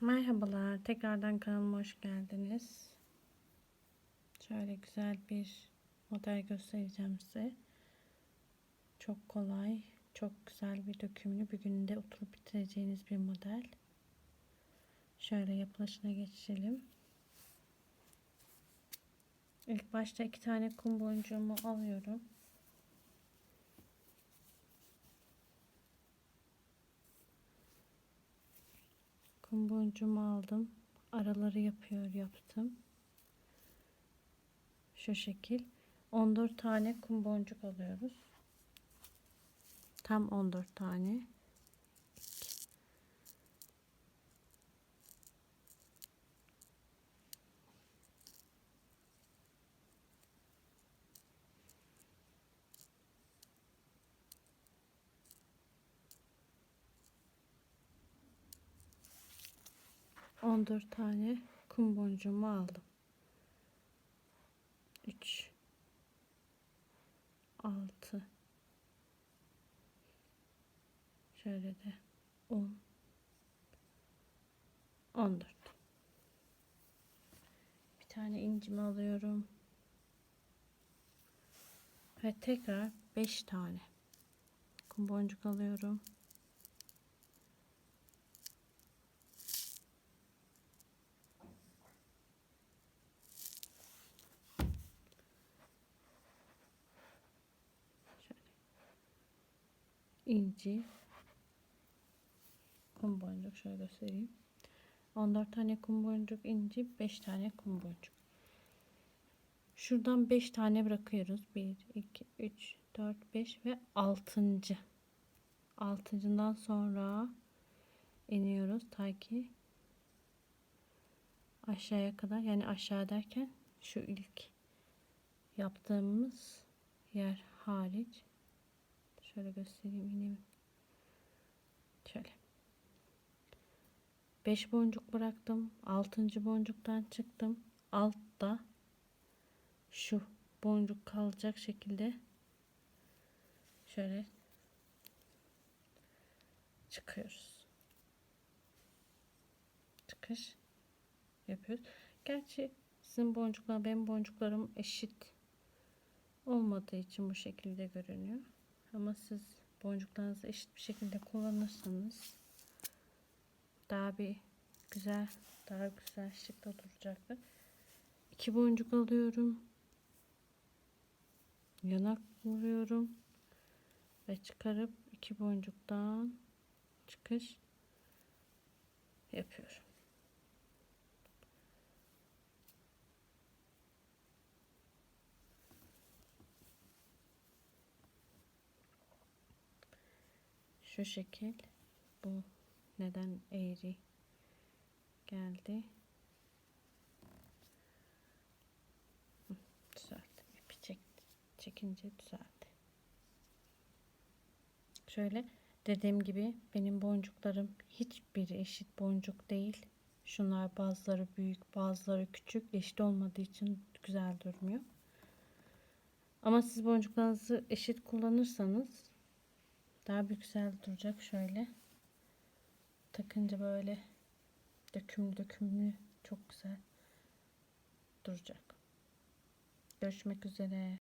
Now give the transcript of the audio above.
Merhabalar, tekrardan kanalıma hoş geldiniz. Şöyle güzel bir model göstereceğim size. Çok kolay, çok güzel bir dökümlü bir günde oturup bitireceğiniz bir model. Şöyle yapılışına geçelim. İlk başta iki tane kum boncuğumu alıyorum. Kum boncuğumu aldım. Araları yapıyor yaptım. Şu şekil. 14 tane kum boncuk alıyoruz. Tam 14 tane. On dört tane kum boncuğumu aldım. Üç, altı, şöyle de on, on dört. Bir tane incimi alıyorum. Ve tekrar beş tane kum boncuk alıyorum. İnci. Kum boncuk şöyle göstereyim. 14 tane kum boncuk inci 5 tane kum boncuk. Şuradan 5 tane bırakıyoruz. 1 2 3 4 5 ve 6. altıncından sonra iniyoruz ta ki aşağıya kadar. Yani aşağı derken şu ilk yaptığımız yer hariç Şöyle göstereyim yine. Şöyle. 5 boncuk bıraktım. 6. boncuktan çıktım. Altta şu boncuk kalacak şekilde şöyle çıkıyoruz. Çıkış yapıyoruz. Gerçi sizin boncuklar benim boncuklarım eşit olmadığı için bu şekilde görünüyor. Ama siz boncuklarınızı eşit bir şekilde kullanırsanız daha bir güzel, daha güzel şıkta duracaktır. İki boncuk alıyorum. Yanak vuruyorum. Ve çıkarıp iki boncuktan çıkış yapıyorum. Şu şekil. Bu neden eğri geldi? Düzeldi ipi çek, çekince düzeldi. Şöyle dediğim gibi benim boncuklarım hiçbiri eşit boncuk değil. Şunlar bazıları büyük bazıları küçük eşit olmadığı için güzel durmuyor. Ama siz boncuklarınızı eşit kullanırsanız daha güzel duracak şöyle. Takınca böyle dökümlü dökümlü çok güzel duracak. Görüşmek üzere.